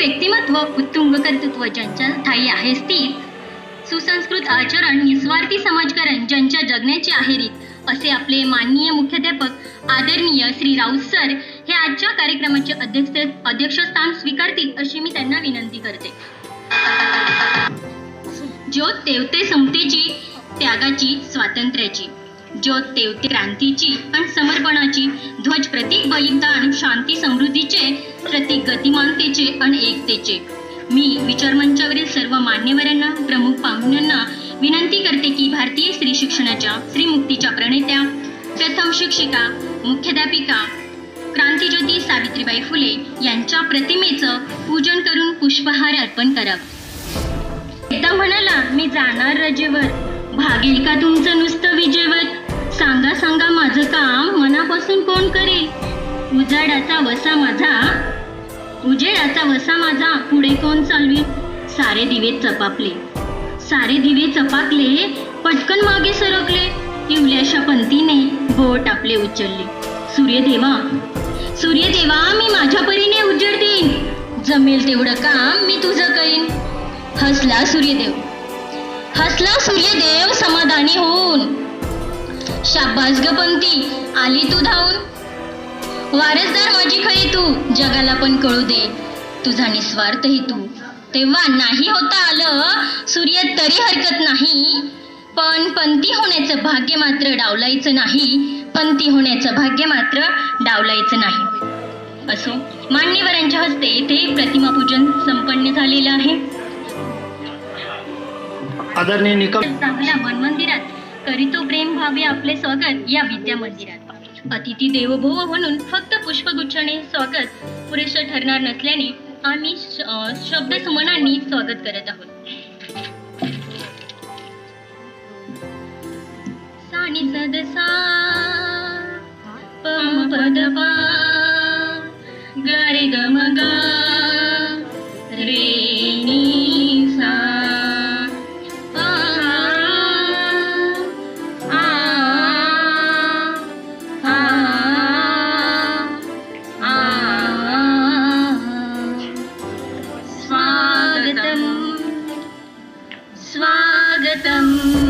व्यक्तिमत्व उत्तुंग कर्तृत्व ज्यांच्या ठाई आहे स्थिर सुसंस्कृत आचरण निस्वार्थी समाजकारण ज्यांच्या जगण्याची आहे रीत असे आपले माननीय मुख्याध्यापक आदरणीय श्री राऊत सर हे आजच्या कार्यक्रमाचे अध्यक्ष अध्यक्षस्थान स्वीकारतील अशी मी त्यांना विनंती करते. ज्योत तेवते समतेची त्यागाची स्वातंत्र्याची. ज्योत तेवते क्रांतीची आणि समर्पणाची ध्वज प्रतीक बलिदान शांती समृद्धीचे प्रत्येक गतिमानतेचे आणि एकतेचे. मी विचारमंचावरील सर्व मान्यवरांना प्रमुख पाहुण्यांना विनंती करते की भारतीय स्त्री शिक्षणाच्या स्त्रीमुक्तीच्या प्रणेत्या प्रथम शिक्षिका मुख्याध्यापिका क्रांतीज्योती सावित्रीबाई फुले यांच्या प्रतिमेचं पूजन करून पुष्पहार अर्पण करावं एकदा म्हणाला मी जाणार रजेवर. भागेल का तुमचं नुसतं विजेवर? सांगा सांगा माझं काम मनापासून कोण करेल? उजाडाचा वसा माझा उजेडाचा वसा माझा पुढे कोण चालवी सारे दिवे चपापले सारे दिवे चपाकले पटकन मागे सरकले. इवल्याशा पंतीने बोट आपले उचलले. सूर्यदेवा सूर्यदेवा मी माझ्या परीने उजेड देईन. जमेल तेवढं काम मी तुझं करीन. हसला सूर्यदेव. हसला सूर्यदेव समाधानी होऊन. शाबास ग पंती आली तू धावून. वारसदार माझी खरी तू. जगाला पण कळू दे. तुझा निस्वार्थ तू तेव्हा नाही होता आलं सूर्य तरी हरकत नाही. पण पंती होण्याचं भाग्य मात्र डावलायचं नाही. पंती होण्याचं भाग्य मात्र डावलायचं नाही. असो मान्यवरांच्या हस्ते येथे प्रतिमा पूजन संपन्न झालेलं आहे. आदरणीय निकम चांगल्या मन मंदिरात करीतो प्रेम भावे आपले स्वागत या विद्या मंदिरात. अतिथी देवभोव म्हणून फक्त पुष्पगुच्छाने स्वागत पुरेसं ठरणार नसल्याने आम्ही श- शब्द सुमनांनी स्वागत करत आहोत. सानी सदसा पम पद पा ग स्वागतम्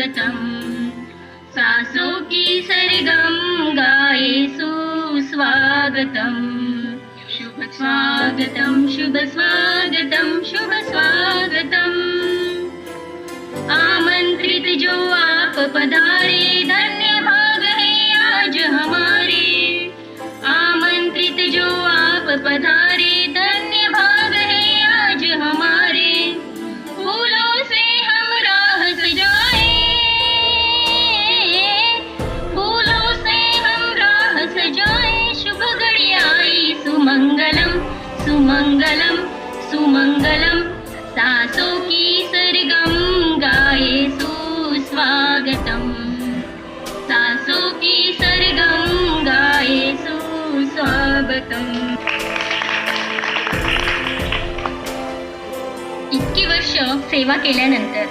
सुस्वागतम सासो की सरगम गाए सुस्वागतम शुभ स्वागतम। शुभ स्वागतम शुभ स्वागतम आमंत्रित जो आप पधारे धन्य वर्ष सेवा केल्यानंतर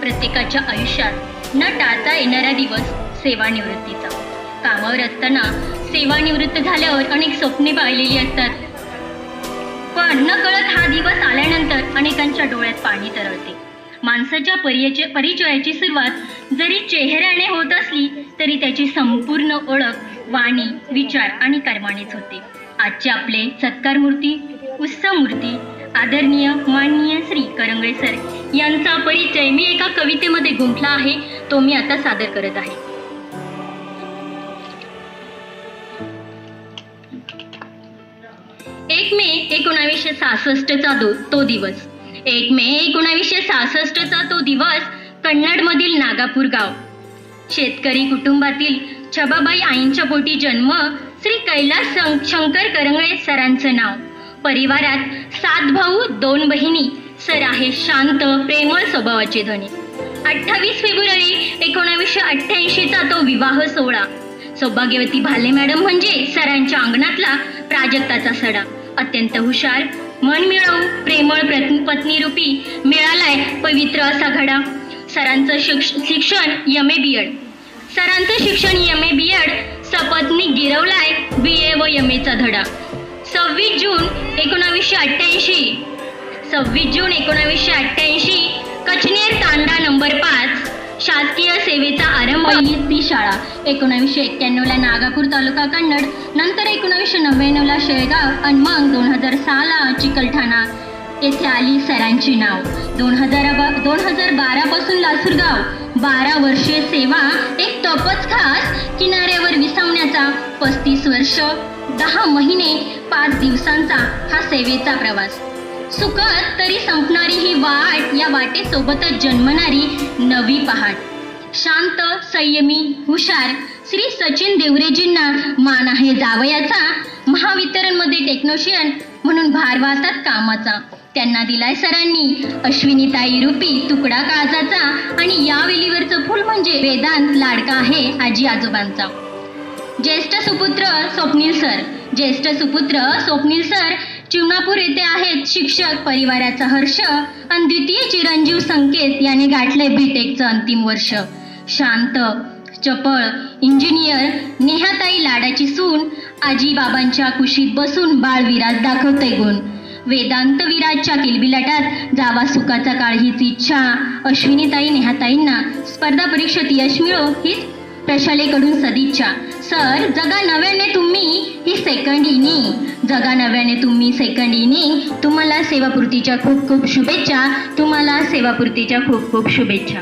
प्रत्येकाच्या आयुष्यात न टाळता येणारा दिवस सेवानिवृत्तीचा. कामावर असताना सेवानिवृत्त झाल्यावर अनेक स्वप्ने पाहिलेली असतात. पण न कळत हा दिवस आल्यानंतर अनेकांच्या डोळ्यात पाणी तरळते. माणसाच्या परिचय परिचयाची सुरुवात जरी चेहऱ्याने होत असली तरी त्याची संपूर्ण ओळख वाणी विचार आणि कर्मानेच होते. आजचे आपले सत्कार मूर्ती उत्सव मूर्ती आदरणीय माननीय श्री करंगळे सर यांचा परिचय मी एका कवितेमध्ये गुंफला आहे तो मी आता सादर करत आहे. एक मे एकोणावीसशे सहासष्टचा दो तो दिवस. एक मे एकोणावीसशे सहासष्टचा तो दिवस कन्नडमधील नागापूर गाव. शेतकरी कुटुंबातील छबाबाई आईंच्या पोटी जन्म श्री कैलास शंकर करंगळे सरांचं नाव. परिवारात सात भाऊ दोन बहिणी. सर आहे शांत प्रेमळ स्वभावाचे धनी अठ्ठावीस फेब्रुवारी एकोणावीसशे अठ्ठ्याऐंशीचा तो विवाह सोहळा. सौभाग्यवती भाले मॅडम म्हणजे सरांच्या अंगणातला प्राजक्ताचा सडा. अत्यंत हुशार मन मिळवू प्रेमळ पत्नी पत्नीरूपी मिळालाय पवित्र असा घडा. सरांचं शिक्ष शिक्षण एम ए बी एड. सरांचं शिक्षण एम ए बी एड सपत्नी गिरवलाय बी ए व एम एचा धडा. सव्वीस जून एकोणावीसशे अठ्ठ्याऐंशी. सव्वीस जून एकोणावीसशे अठ्ठ्याऐंशी कचनेर तांडा नंबर पाच शासकीय सेवेचा आरंभ. ती शाळा एकोणावीसशे एक्क्याण्णवला नागापूर तालुका कन्नड नंतर एकोणावीसशे नव्याण्णवला शेळगाव आणि मग दोन हजार सहाला चिकलठाणा. येथे आली सरांची नाव. दोन हजार दोन हजार बारापासून लासूरगाव. बारा वर्षे सेवा एक तपच खास किनाऱ्यावर विसावण्याचा. पस्तीस वर्ष. दहा महिने पाच दिवसांचा हा सेवेचा प्रवास. सुखद तरी संपणारी ही वाट या वाटेसोबतच जन्मणारी नवी पहाट. शांत संयमी हुशार श्री सचिन देवरेजींना मान आहे जावयाचा महावितरणमध्ये टेक्नोशियन म्हणून भार वाहतात कामाचा. त्यांना दिलाय सरांनी अश्विनीताई रूपी तुकडा काळजाचा आणि या वेलीवरचं फुल म्हणजे वेदांत लाडका आहे आजी आजोबांचा. ज्येष्ठ सुपुत्र स्वप्नील सर. ज्येष्ठ सुपुत्र स्वप्नील सर चिमणापूर येथे आहेत. शिक्षक परिवाराचा हर्ष आणि द्वितीय चिरंजीव संकेत याने गाठलंय बीटेकचं अंतिम वर्ष. शांत चपळ इंजिनियर नेहाताई लाडाची सून आजी बाबांच्या कुशीत बसून बाळ विराज दाखवते गुण. वेदांत विराजच्या किलबिलाटात जावा सुखाचा काळ हीच इच्छा. अश्विनीताई नेहाताईंना स्पर्धा परीक्षेत यश मिळो हीच प्रशालेकडून सदिच्छा. सर जगा नव्याने तुम्ही ही सेकंड इनिंग जगा नव्याने तुम्ही सेकंड इनिंग तुम्हाला सेवापूर्तीच्या खूप खूप शुभेच्छा. तुम्हाला सेवापूर्तीच्या खूप खूप शुभेच्छा.